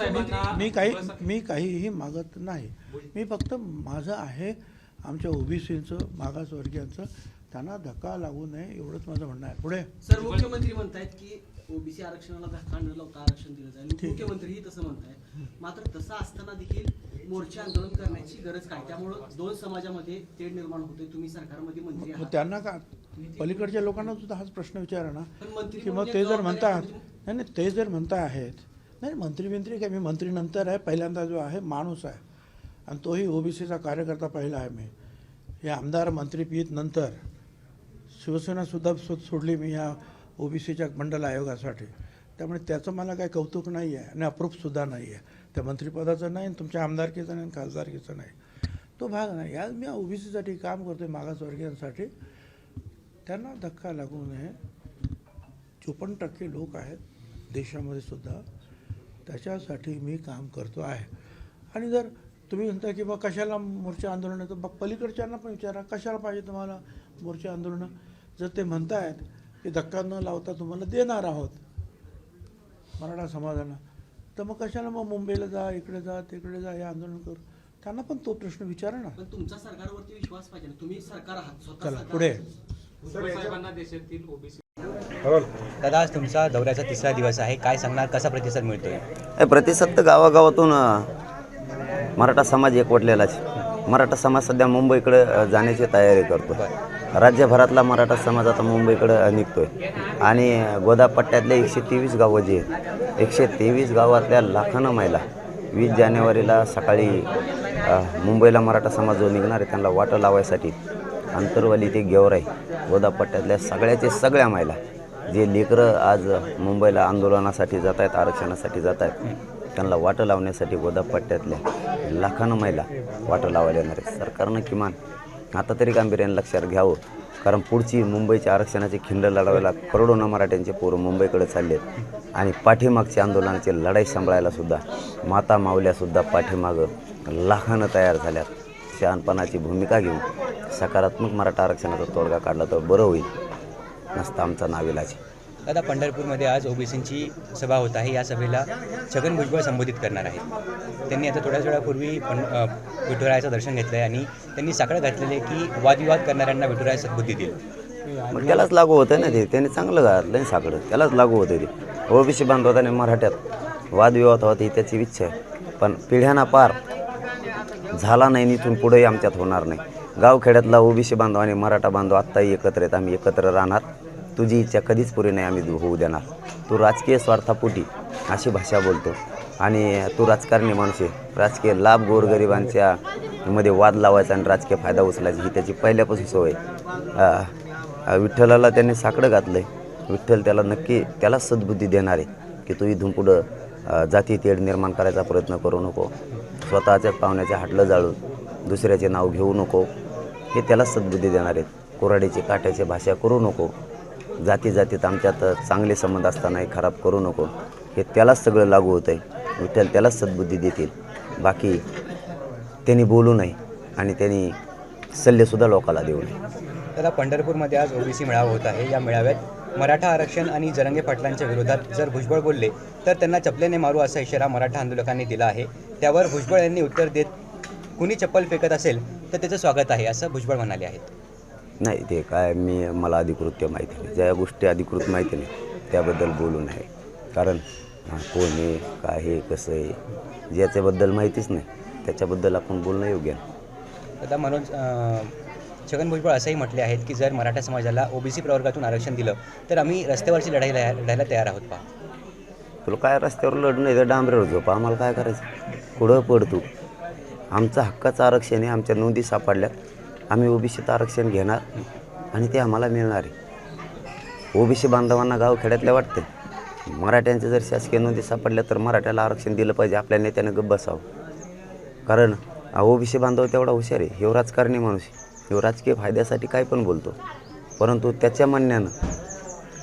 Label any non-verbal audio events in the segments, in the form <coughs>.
मी काही मी काहीही मागत नाही. मी फक्त माझं आहे आमच्या ओबीसीचं मागासवर्गीयांचं त्यांना धक्का लागू नये एवढंच माझं म्हणणं आहे. पुढे. सर मुख्यमंत्री म्हणतायत की ओबीसी आरक्षणाला धक्का न लावता आरक्षण दिलं जाईल. मुख्यमंत्रीही तसं म्हणतायत. मात्र तसं असताना देखील मोर्चे आंदोलन करण्याची गरज काय? त्यामुळं दोन समाजामध्ये तेढ निर्माण होते तुम्ही सरकारमध्ये मंत्री आहात. त्यांना का पलीकडच्या लोकांना सुद्धा हाच प्रश्न विचारा ना. की मग ते जर म्हणतात म्हणजे- नाही नाही ते जर म्हणता आहेत नाही मंत्री मंत्री काय मी मंत्री नंतर आहे पहिल्यांदा जो आहे माणूस आहे. आणि तोही ओबीसीचा कार्यकर्ता पहिला आहे मी. हे आमदार मंत्री पीत नंतर शिवसेनासुद्धा सोडली मी या ओबीसीच्या मंडल आयोगासाठी. त्यामुळे त्याचं मला काही कौतुक नाही आहे आणि अप्रूपसुद्धा नाही आहे. त्या मंत्रिपदाचं नाही आणि तुमच्या आमदारकीचं नाही आणि खासदारकीचं नाही. तो भाग नाही. आज मी ओबीसीसाठी काम करतो आहे मागासवर्गीयांसाठी. त्यांना धक्का लागू नये. चोपन्न टक्के लोक आहेत देशामध्ये सुद्धा. त्याच्यासाठी मी काम करतो आहे. आणि जर तुम्ही म्हणता की बा कशाला मोर्चा आंदोलन तर मग पलीकडच्यांना पण विचारा कशाला पाहिजे तुम्हाला मोर्चा आंदोलनं? जर ते म्हणतायत की धक्का न लावता तुम्हाला देणार आहोत मराठा समाजाला तर मग कशाला मग मुंबईला जा इकडे जा तिकडे जा हे आंदोलन करू? त्यांना पण तो प्रश्न विचारा ना. पण तुमचा सरकारवरती विश्वास पाहिजे. तुम्ही सरकार आहात स्वतः चला पुढे. भुजबळ साहेबांना देशातील ओबीसी दादा आज तुमचा दौऱ्याचा तिसरा दिवस आहे. काय सांगणार? कसा प्रतिसाद मिळतोय? हे प्रतिसाद तर गावागावातून मराठा समाज एकवटलेलाच मराठा समाज सध्या मुंबईकडे जाण्याची तयारी करतो राज्यभरातला मराठा समाज आता मुंबईकडे निघतोय. आणि गोदा पट्ट्यातले एकशे तेवीस गावं जे आहेत एकशे तेवीस गावातल्या लाखानं महिला वीस जानेवारीला सकाळी मुंबईला मराठा समाज जो निघणार आहे. त्यांना वाटं लावायसाठी अंतरवाली ते गेवराई गोदा पट्ट्यातल्या सगळ्याचे सगळ्या महिला जे लेकरं आज मुंबईला आंदोलनासाठी जात आहेत आरक्षणासाठी जात आहेत त्यांना वाटं लावण्यासाठी गोदापट्ट्यातल्या लाखानं महिला वाटं लावायला येणार आहेत. सरकारनं किमान आता तरी गांभीर्याने लक्षात घ्यावं कारण पुढची मुंबईच्या आरक्षणाची खिंड लढवायला करोडोना मराठ्यांचे पोरं मुंबईकडे चालले आहेत. आणि पाठीमागच्या आंदोलनाची लढाई सांभाळायला सुद्धा माता मावल्यासुद्धा पाठीमागं लाखानं तयार झाल्यात. शहाणपणाची भूमिका घेऊन सकारात्मक मराठा आरक्षणाचा तोडगा काढला तर बरं होईल. नसता आमचा नाविलाज दादा पंढरपूरमध्ये आज ओबीसींची सभा होत आहे. या सभेला छगन भुजबळ संबोधित करणार आहेत. त्यांनी आता थोड्याच वेळापूर्वी पण विठुरायाचं दर्शन घेतलं आहे आणि त्यांनी साकडं घातलेले की वादविवाद करणाऱ्यांना विठुराया सद्बुद्धी मग त्यालाच लागू होतं ना ते. त्यांनी चांगलं घातलं साकडं. त्यालाच लागू होतं ते. ओबीसी बांधवताने मराठ्यात वादविवाद होता ही त्याची इच्छा आहे. पण पिढ्यांना पार झाला नाही इथून पुढेही आमच्यात होणार नाही. गावखेड्यातला ओबीसी बांधव आणि मराठा बांधव आत्ताही एकत्र आहेत. आम्ही एकत्र राहणार. तुझी इच्छा कधीच पुरी नाही आम्ही होऊ देणार. तू राजकीय स्वार्थापोटी अशी भाषा बोलतो. आणि तू राजकारणी माणूस आहे. राजकीय लाभ गोरगरिबांच्या मध्ये वाद लावायचा आणि राजकीय फायदा उचलायचा ही त्याची पहिल्यापासून सवय आहे. विठ्ठलाला त्याने साकडं घातलं आहे विठ्ठल त्याला नक्की त्याला सद्बुद्धी देणार आहे की तू इथून पुढं जाती तेढ निर्माण करायचा प्रयत्न करू नको. स्वतःच्या पाहुण्याचे हाटलं जाळून दुसऱ्याचे नाव घेऊ नको. हे त्याला सद्बुद्धी देणार आहेत. कोराडीची काट्याची भाषा करू नको. जाती जातीत आमच्यात चांगले संबंध असतानाही खराब करू नको. हे त्यालाच सगळं लागू होतं आहे विठ्ठल त्यालाच सद्बुद्धी देतील. बाकी त्यांनी बोलू नये आणि त्यांनी सल्लेसुद्धा लोकाला देऊ नये. दादा पंढरपूरमध्ये आज ओबीसी मेळावा होत आहे. या मेळाव्यात मराठा आरक्षण आणि जरंगे पाटलांच्या विरोधात जर भुजबळ बोलले तर त्यांना चपलेने मारू असा इशारा मराठा आंदोलकांनी दिला आहे. त्यावर भुजबळ यांनी उत्तर देत कुणी चप्पल फेकत असेल तर त्याचं स्वागत आहे असं भुजबळ म्हणाले आहेत. नाही ते काय मी मला अधिकृत माहिती नाही. ज्या गोष्टी अधिकृत माहिती नाही त्याबद्दल बोलू नये. कारण हा, कोण आहे काय आहे कसं आहे ज्याच्याबद्दल माहितीच नाही त्याच्याबद्दल आपण बोलणं योग्य नाही. दादा मनोज छगन भुजबळ असंही म्हटले आहेत की जर मराठा समाजाला ओबीसी प्रवर्गातून आरक्षण दिलं तर आम्ही रस्त्यावरची लढाई लढा- लढायला तयार आहोत पहा. तुला काय रस्त्यावर लढणं तर डांबऱ्यावर झोपा. आम्हाला काय करायचं? पुढं पड तू आमचं हक्काचं आरक्षण आहे आमच्या नोंदी सापडल्यात. आम्ही ओबीसीचं आरक्षण घेणार आणि ते आम्हाला मिळणार आहे. ओबीसी बांधवांना गावखेड्यातल्या वाटते मराठ्यांच्या जर शासकीय नोंदी सापडल्या तर मराठ्याला आरक्षण दिलं पाहिजे आपल्या नेत्यानं गप्प बसावं. कारण ओबीसी बांधव तेवढा हुशार आहे ह्यो राजकारणी माणूस आहे. राजकीय फायद्यासाठी काय पण बोलतो. परंतु त्याच्या म्हणण्यानं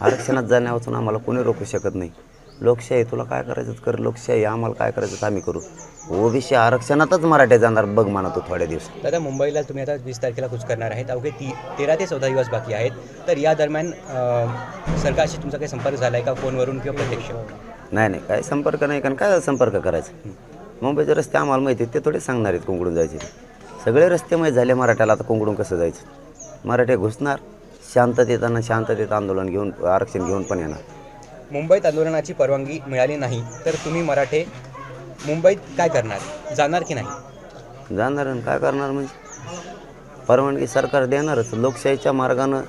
आरक्षणात जाण्यापासून आम्हाला कोणी रोखू शकत नाही. लोकशाही तुला काय करायचं? कर लोकशाही आम्हाला काय करायचं? आम्ही करू. ओबीसी आरक्षणातच मराठे जाणार बघ म्हणा तू थोड्या दिवस. दादा मुंबईला तुम्ही आता वीस तारखेला कूच करणार आहेत. अवघे ती तेरा ते चौदा दिवस बाकी आहेत. तर या दरम्यान अं, सरकारशी तुमचा काही संपर्क झाला आहे का? फोनवरून किंवा प्रत्यक्ष? नाही नाही काय संपर्क नाही. कारण काय संपर्क करायचा? मुंबईचे रस्ते आम्हाला माहिती आहेत. ते थोडे सांगणार आहेत कोंकडून जायचे ते. सगळे रस्ते माहीत झाले मराठ्याला. आता कोंकडून कसं जायचं? मराठे घुसणार. शांततेत आणि शांततेत आंदोलन घेऊन आरक्षण घेऊन पण येणार. मुंबईत आंदोलनाची परवानगी मिळाली नाही तर तुम्ही मराठे मुंबईत काय करणार? जाणार की नाही? जाणार आणि काय करणार म्हणजे? परवानगी सरकार देणारच. लोकशाहीच्या मार्गानं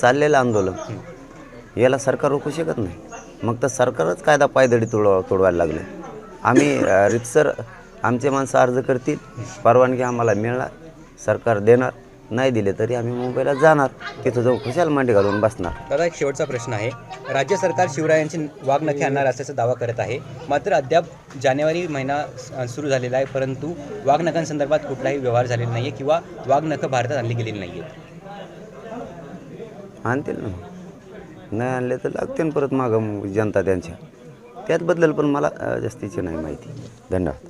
चाललेलं आंदोलन. याला सरकार रोखू शकत नाही. मग तर सरकारच कायदा पायदळी तोडवा तोडवायला लागले. आम्ही <coughs> रितसर आमचे माणसं अर्ज करतील. परवानगी आम्हाला मिळणार. सरकार देणार. नाही दिले तरी आम्ही मुंबईला जाणार. तिथं जाऊन खुशाल मांडी घालून बसणार. दादा एक शेवटचा प्रश्न आहे. राज्य सरकार शिवरायांची वाघनखे आणणार असल्याचा दावा करत आहे. मात्र अद्याप जानेवारी महिना स- सुरू झालेला आहे परंतु वाघनखांसंदर्भात कुठलाही व्यवहार झालेला नाही आहे किंवा वाघनखं भारतात आणली गेलेली नाही आहेत आणतील ना. नाही आणले तर लागते ना परत मागं जनता त्यांच्या. त्यातबद्दल पण मला अ, जास्तीची नाही माहिती. धन्यवाद.